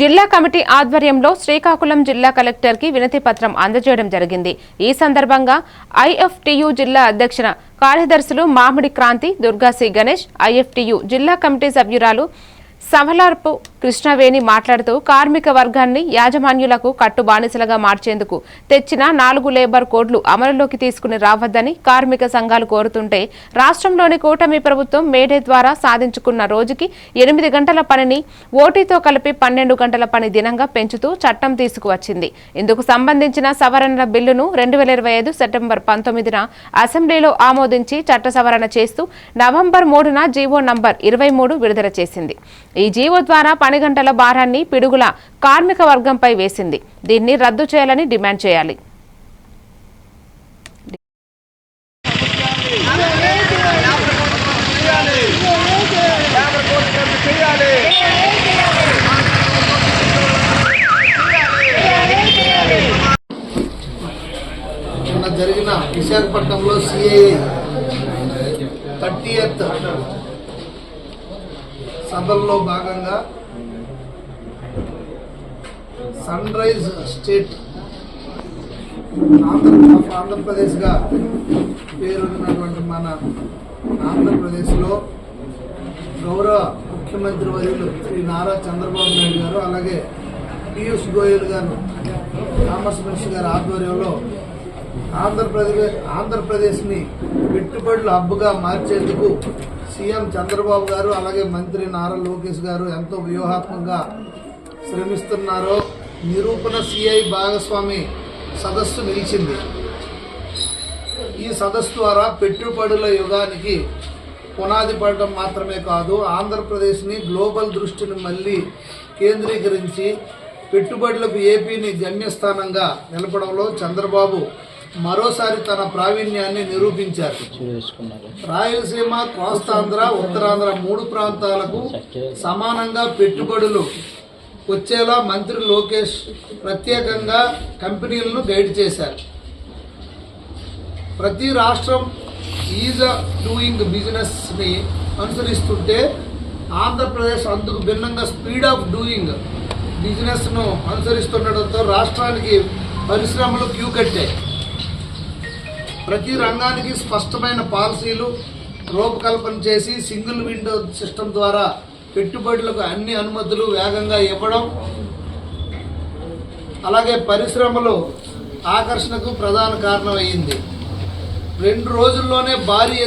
జిల్లా కమిటీ ఆధ్వర్యంలో శ్రీకాకుళం జిల్లా కలెక్టర్కి వినతి పత్రం అందజేయడం జరిగింది. ఈ సందర్భంగా ఐఎఫ్టియు జిల్లా అధ్యక్ష కార్యదర్శులు మామిడి క్రాంతి దుర్గాసి గణేష్ ఐఎఫ్టియు జిల్లా కమిటీ సభ్యురాలు సవలార్పు కృష్ణవేణి మాట్లాడుతూ కార్మిక వర్గాన్ని యాజమాన్యులకు కట్టు బానిసలుగా మార్చేందుకు తెచ్చిన నాలుగు లేబర్ కోడ్లు అమలులోకి తీసుకుని రావద్దని కార్మిక సంఘాలు కోరుతుంటే రాష్ట్రంలోని కూటమి ప్రభుత్వం మేడే ద్వారా సాధించుకున్న రోజుకి ఎనిమిది గంటల పనిని ఓటీతో కలిపి పన్నెండు గంటల పని దినంగా పెంచుతూ చట్టం తీసుకువచ్చింది. ఇందుకు సంబంధించిన సవరణల బిల్లును రెండు వేల ఇరవై ఐదు సెప్టెంబర్ పంతొమ్మిదిన అసెంబ్లీలో ఆమోదించి చట్ట సవరణ చేస్తూ నవంబర్ మూడున జీవో నంబర్ ఇరవై మూడు విడుదల చేసింది. ఈ జీవో ద్వారా పని గంటల భారాన్ని పిడుగుల కార్మిక వర్గంపై వేసింది. దీన్ని రద్దు చేయాలని డిమాండ్ చేయాలి. జరిగిన విశాఖపట్నంలో సిఐ థర్టీ ఎయిత్ సభల్లో భాగంగా సన్ రైజ్ స్టేట్ ఆంధ్ర ఆంధ్రప్రదేశ్గా పేరున్నటువంటి మన ఆంధ్రప్రదేశ్లో గౌరవ ముఖ్యమంత్రి వర్యులు శ్రీ నారా చంద్రబాబు నాయుడు గారు అలాగే పీయూష్ గోయల్ గారు కామర్స్ మినిస్టర్ గారి ఆధ్వర్యంలో ఆంధ్రప్రదేశ్ ఆంధ్రప్రదేశ్ని పెట్టుబడుల హబ్బుగా మార్చేందుకు సీఎం చంద్రబాబు గారు అలాగే మంత్రి నారా లోకేష్ గారు ఎంతో వ్యూహాత్మకంగా శ్రమిస్తున్నారో. నిరూపణ సిఐ భాగస్వామి సదస్సు నిలిచింది. ఈ సదస్సు ద్వారా పెట్టుబడుల యుగానికి పునాది పడటం మాత్రమే కాదు ఆంధ్రప్రదేశ్ని గ్లోబల్ దృష్టిని మళ్ళీ కేంద్రీకరించి పెట్టుబడులకు ఏపీని గమ్యస్థానంగా నిలపడంలో చంద్రబాబు మరోసారి తన ప్రావీణ్యాన్ని నిరూపించారు. రాయలసీమ కోస్తాంధ్ర ఉత్తరాంధ్ర మూడు ప్రాంతాలకు సమానంగా పెట్టుబడులు వచ్చేలా మంత్రి లోకేష్ ప్రత్యేకంగా కంపెనీలను గైడ్ చేశారు. ప్రతి రాష్ట్రం ఈజ్ డూయింగ్ బిజినెస్ని అనుసరిస్తుంటే ఆంధ్రప్రదేశ్ అందుకు భిన్నంగా స్పీడ్ ఆఫ్ డూయింగ్ బిజినెస్ను అనుసరిస్తుండటంతో రాష్ట్రానికి పరిశ్రమలు క్యూ కట్టాయి. ప్రతి రంగానికి స్పష్టమైన పాలసీలు రూపకల్పన చేసి సింగిల్ విండో సిస్టమ్ ద్వారా పెట్టుబడులకు అన్ని అనుమతులు వేగంగా ఇవ్వడం అలాగే పరిశ్రమలు ఆకర్షణకు ప్రధాన కారణమైంది రెండు రోజుల్లోనే భారీ